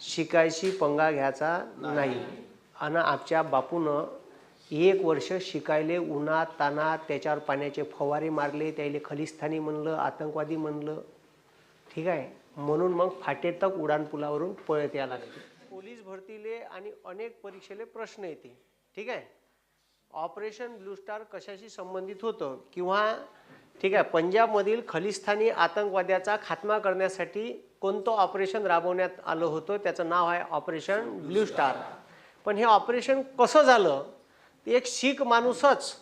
शिकायशी पंगा घ्यायचा नाही. आणि आमच्या बापूनं एक वर्ष शिकायले उन्हात तानात त्याच्यावर पाण्याचे फवारे मारले त्याला खलिस्तानी म्हणलं आतंकवादी म्हणलं. ठीक आहे? म्हणून मग फाटे तक उड्डाणपुलावरून पळत यायला लागले. पोलीस भरतीले आणि अनेक परीक्षेले प्रश्न येते. ठीक आहे? ऑपरेशन ब्लू स्टार कशाशी संबंधित होतं? किंवा ठीक आहे. पंजाबमधील खलिस्तानी आतंकवाद्याचा खात्मा करण्यासाठी कोणतं ऑपरेशन राबवण्यात आलं होतं? त्याचं नाव आहे ऑपरेशन ब्लू स्टार. पण हे ऑपरेशन कसं झालं? एक शीख माणूसच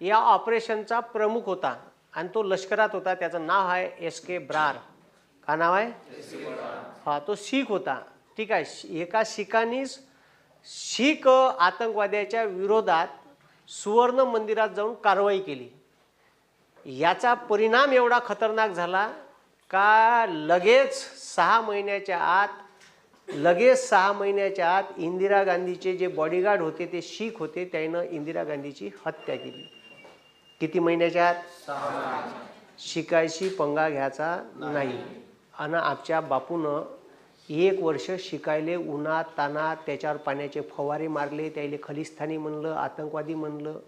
या ऑपरेशनचा प्रमुख होता आणि तो लष्करात होता. त्याचं नाव आहे एस के ब्रार. का नाव आहे? हा तो शीख होता. ठीक आहे. शी- एका शिखानीच शीख आतंकवाद्याच्या विरोधात सुवर्ण मंदिरात जाऊन कारवाई केली. याचा परिणाम एवढा खतरनाक झाला का लगेच सहा महिन्याच्या आत लगेच सहा महिन्याच्या आत इंदिरा गांधीचे जे बॉडीगार्ड होते ते शीख होते त्यानं इंदिरा गांधीची हत्या केली. किती महिन्याच्या आत? शिकायची पंगा घ्यायचा नाही. आणि आमच्या बापूनं एक वर्ष शिकायले उन्हात तानात त्याच्यावर पाण्याचे फवारे मारले त्याला खलिस्तानी म्हणलं आतंकवादी म्हणलं.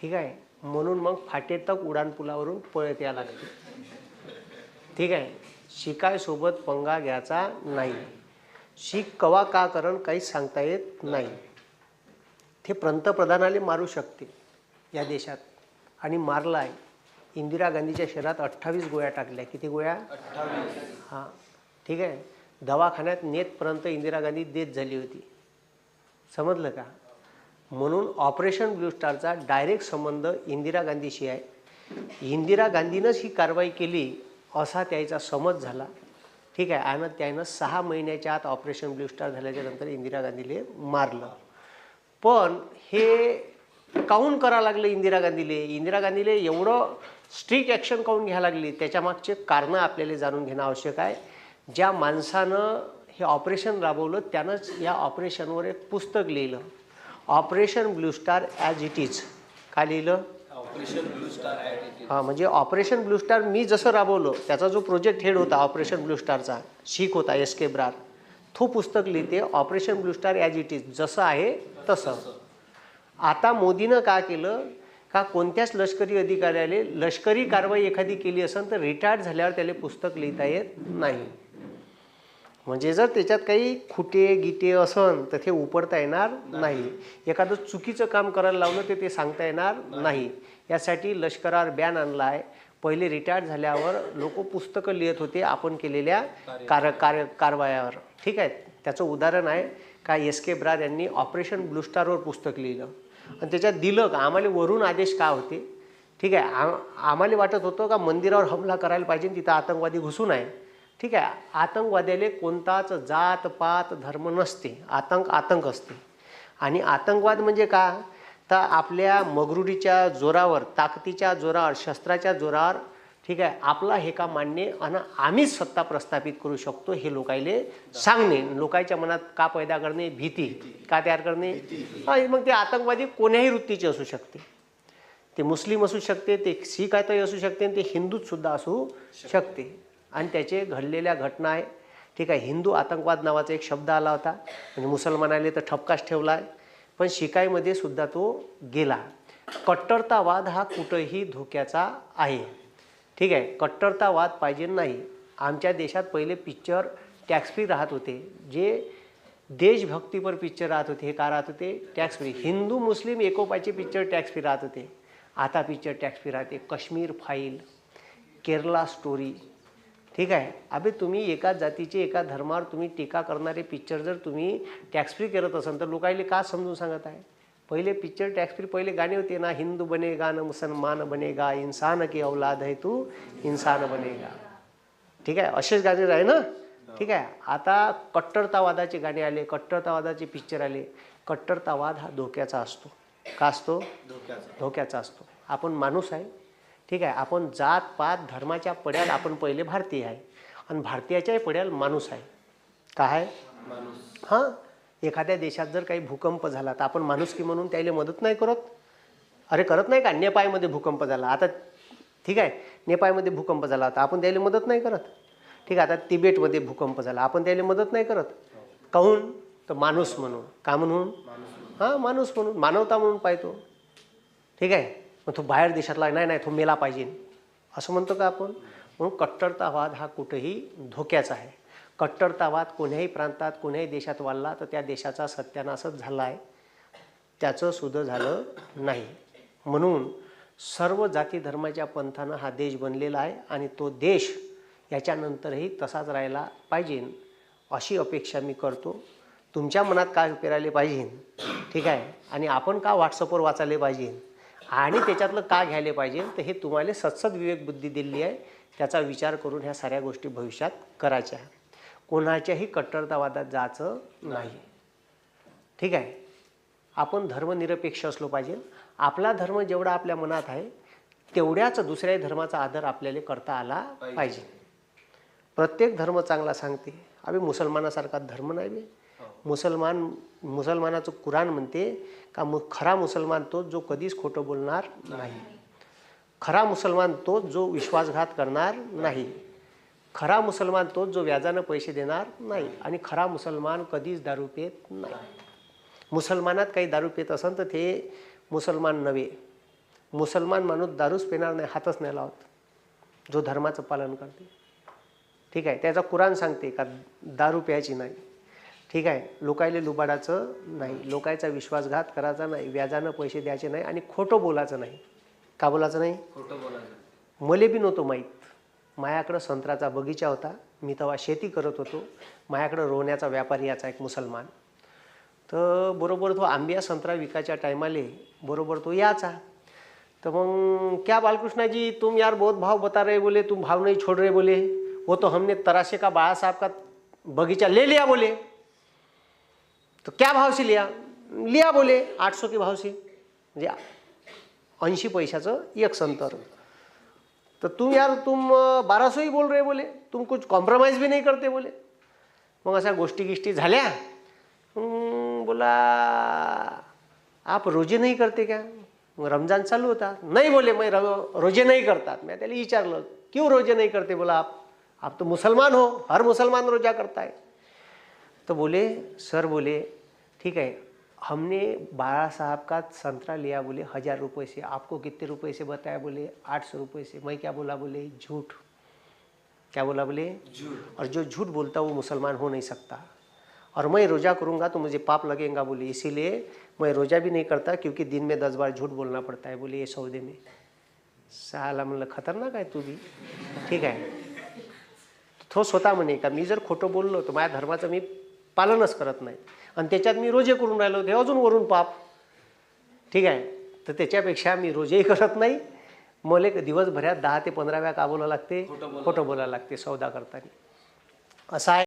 ठीक आहे? म्हणून मग फाटेतक उड्डाणपुलावरून पळत या लागले. ठीक आहे. शिकायसोबत पंगा घ्यायचा नाही. शिक कवा का करण काहीच सांगता येत नाही. ते पंतप्रधानाले मारू शकते या देशात. आणि मारला आहे इंदिरा गांधीच्या शहरात अठ्ठावीस गोळ्या टाकल्या. किती गोळ्या? हां. ठीक आहे. दवाखान्यात नेतपर्यंत इंदिरा गांधी देत झाली होती. समजलं का? म्हणून ऑपरेशन ब्लू स्टारचा डायरेक्ट संबंध इंदिरा गांधीशी आहे. इंदिरा गांधीनंच ही कारवाई केली असा त्याचा समज झाला. ठीक आहे आणि त्यानं सहा महिन्याच्या आत ऑपरेशन ब्लू स्टार झाल्याच्यानंतर इंदिरा गांधीले मारलं. पण हे काहून करा लागलं इंदिरा गांधीले? इंदिरा गांधीले एवढं स्ट्रिक्ट ॲक्शन काऊन घ्यायला लागली? त्याच्या मागचे कारणं आपल्याला जाणून घेणं आवश्यक आहे. ज्या माणसानं हे ऑपरेशन राबवलं त्यानंच या ऑपरेशनवर एक पुस्तक लिहिलं. Operation blue star as it is काय लिहिलं? ऑपरेशन ब्लू स्टार हां म्हणजे ऑपरेशन ब्लू स्टार मी जसं राबवलं त्याचा जो प्रोजेक्ट हेड होता ऑपरेशन ब्लू स्टारचा शीख होता एस के ब्रार तो पुस्तक लिहिते operation blue star as it is जसं आहे तसं. आता मोदीनं का केलं? का कोणत्याच लष्करी अधिकाऱ्याले लष्करी कारवाई एखादी केली असेल तर रिटायर्ड झाल्यावर त्याला पुस्तक लिहिता येत नाही. म्हणजे जर त्याच्यात काही खुटे गिटे असन तर ते उपडता येणार नाही. एखादं चुकीचं काम करायला लावलं तर ते सांगता येणार नाही. यासाठी लष्करावर बॅन आणला आहे पहिले रिटायर्ड झाल्यावर लोक पुस्तकं लिहित होते आपण केलेल्या कार कार्य कारवायावर. ठीक आहे? त्याचं उदाहरण आहे का एस के ब्रार यांनी ऑपरेशन ब्लू स्टारवर पुस्तक लिहिलं. आणि त्याच्यात दिलं का? आम्हाला वरून आदेश का होते? ठीक आहे? आम आम्हाला वाटत होतं का मंदिरावर हमला करायला पाहिजे तिथं आतंकवादी घुसून आहे. ठीक आहे आतंकवाद्याले कोणताच जात पात धर्म नसते. आतंक आतंक असते. आणि आतंकवाद म्हणजे का? तर आपल्या मगरुरीच्या जोरावर ताकदीच्या जोरावर शस्त्राच्या जोरावर ठीक आहे आपला हे का मान्य आणि आम्हीच सत्ता प्रस्थापित करू शकतो हे लोकायले सांगणे. लोकांच्या मनात का पैदा करणे? भीती. का तयार करणे? मग ते आतंकवादी कोण्याही वृत्तीचे असू शकते. ते मुस्लिम असू शकते ते शीख आहे असू शकते आणि ते हिंदूच सुद्धा असू शकते. आणि त्याचे घडलेल्या घटना आहे. ठीक आहे हिंदू आतंकवाद नावाचा एक शब्द आला होता. म्हणजे मुसलमानाने तर ठपकाच ठेवला आहे पण शिकाईमध्ये सुद्धा तो गेला. कट्टरतावाद हा कुठंही धोक्याचा आहे. ठीक आहे कट्टरतावाद पाहिजे नाही. आमच्या देशात पहिले पिक्चर टॅक्स फ्री राहत होते. जे देशभक्तीपर पिक्चर राहत होते हे का राहत होते? टॅक्स फ्री हिंदू मुस्लिम एकोपाचे पिक्चर टॅक्स फ्री राहत होते. आता पिक्चर टॅक्स फ्री राहते. Kashmir file Kerala story. ठीक आहे? अबे तुम्ही एका जातीचे एका धर्मावर तुम्ही टीका करणारे पिक्चर जर तुम्ही टॅक्स फ्री करत असाल तर लोकांना का समजून सांगत आहे? पहिले पिक्चर टॅक्स फ्री पहिले गाणे होते ना हिंदू बनेगा ना मुसलमान बनेगा इंसान की औलाद है तू इंसान बनेगा. ठीक आहे? असेच गाणे आहे ना? ठीक आहे? आता कट्टरतावादाचे गाणे आले कट्टरतावादाचे पिक्चर आले. कट्टरतावाद हा धोक्याचा असतो. का असतो? धोक्याचा असतो. आपण माणूस आहे. ठीक आहे आपण जात पात धर्माच्या पड्यात आपण पहिले भारतीय आहे. आणि भारतीयाच्याही पड्याल माणूस आहे. काय? माणूस. हां? एखाद्या देशात जर काही भूकंप झाला तर आपण माणुसकी म्हणून त्याला मदत नाही करत? अरे करत नाही का? नेपाळमध्ये भूकंप झाला. आता ठीक आहे नेपाळमध्ये भूकंप झाला आता आपण त्याला मदत नाही करत? ठीक आहे आता तिबेटमध्ये भूकंप झाला आपण त्याला मदत नाही करत? काहून? तर माणूस म्हणून. का म्हणून. हां माणूस म्हणून मानवता म्हणून पाहतो. ठीक आहे? मग तो बाहेर देशातला नाही नाही तो मेला पाहिजे. असं म्हणतो का आपण? म्हणून कट्टरतावाद हा कुठेही धोक्याचा आहे. कट्टरतावाद कोण्याही प्रांतात कोण्याही देशात वाढला तर त्या देशाचा सत्यानाशच झाला आहे त्याचं सुद्धा झालं नाही. म्हणून सर्व जाती धर्माच्या पंथानं हा देश बनलेला आहे आणि तो देश याच्यानंतरही तसाच राहायला पाहिजे अशी अपेक्षा मी करतो. तुमच्या मनात काय पेरायले पाहिजे? ठीक आहे. आणि आपण का व्हॉट्सअपवर वाचायला पाहिजे? आणि त्याच्यातलं का घ्यायला पाहिजे? तर हे तुम्हाला सत्सद विवेक बुद्धी दिली आहे. त्याचा विचार करून ह्या साऱ्या गोष्टी भविष्यात करायच्या कोणाच्याही कट्टरतावादात जायचं नाही. ठीक आहे? आपण धर्मनिरपेक्ष असलो पाहिजे. आपला धर्म जेवढा आपल्या मनात आहे तेवढ्याच दुसऱ्या धर्माचा आदर आपल्याला करता आला पाहिजे. प्रत्येक धर्म चांगला सांगते. अबे मुसलमानासारखा धर्म नाही मुसलमान मुसलमानाचं कुराण म्हणते का मु खरा मुसलमान तो जो कधीच खोटं बोलणार नाही. खरा मुसलमान तो जो विश्वासघात करणार नाही. खरा मुसलमान तोच जो व्याजानं पैसे देणार नाही. आणि खरा मुसलमान कधीच दारू पेत नाही. मुसलमानात काही दारू पेत असेल तर ते मुसलमान नव्हे. मुसलमान माणूस दारूच पिणार नाही हातच नाही लावत. जो धर्माचं पालन करते. ठीक आहे? त्याचा कुराण सांगते का दारू प्यायची नाही. ठीक आहे लोकायले लुबाडाचं नाही लोकायचा विश्वासघात करायचा नाही व्याजानं पैसे द्यायचे नाही आणि खोटं बोलायचं नाही. का बोलायचं नाही? खोटं बोलायचं मले बी नव्हतं माहीत. मायाकडं संत्र्याचा बगीचा होता. मी तेव्हा शेती करत होतो. मायाकडं रोवण्याचा व्यापारी याचा एक मुसलमान. तर बरोबर तो आंबिया संत्रा विकायच्या टायमाले बरोबर तो याचा तर मग क्या बालकृष्णा जी तुम यार बहुत भाव बता रहे बोले तुम भाव नहीं छोड़ रहे बोले. वो तो हमने तराशे का बाळा साहब का बगीचा ले लिया बोले. तो क्या भाव से लिया? लिया बोले आठ सौ के भाव से म्हणजे ऐंशी पैशाचं एक संतर. तर तुम यार तुम बारा सौ ही बोल रहे बोले. तुम कुछ कॉम्प्रोमाइज़ भी नहीं करते बोले. मग अशा गोष्टी गिष्टी झाल्या बोला आप रोजे नहीं करते क्या? मग रमजान चालू होता. नहीं बोले मैं रो- रोजे नहीं करतात. मैं त्याला विचारलं क्यों रोजे नहीं करते? बोला आप आप तो मुसलमान हो हर मुसलमान रोजा करताय तो बोले सर बोले ठीक है हमने बाड़ा साहब का संतरा लिया बोले हज़ार रुपये से। आपको कितने रुपए से बताया बोले? आठ सौ रुपये से। मैं क्या बोला बोले? झूठ। क्या बोला बोले? झूठ। और जो झूठ बोलता वो मुसलमान हो नहीं सकता। और मैं रोज़ा करूँगा तो मुझे पाप लगेगा बोले। इसीलिए मैं रोज़ा भी नहीं करता क्योंकि दिन में दस बार झूठ बोलना पड़ता है बोले ये सौदे में। साला म्हणलं खतरनाक आहे तू बी ठीक आहे तो स्वतः म्हणे का। मी जर खोटं बोललो तर माझ्या धर्माचं मी पालनच करत नाही आणि त्याच्यात मी रोजे करून राहिलो ते अजून वरून पाप. ठीक आहे? तर त्याच्यापेक्षा मी रोजेही करत नाही. मला दिवसभरात दहा ते पंधरा वेळा का बोलावं लागते? खोटं बोलावं लागते सौदा करताना. असं आहे.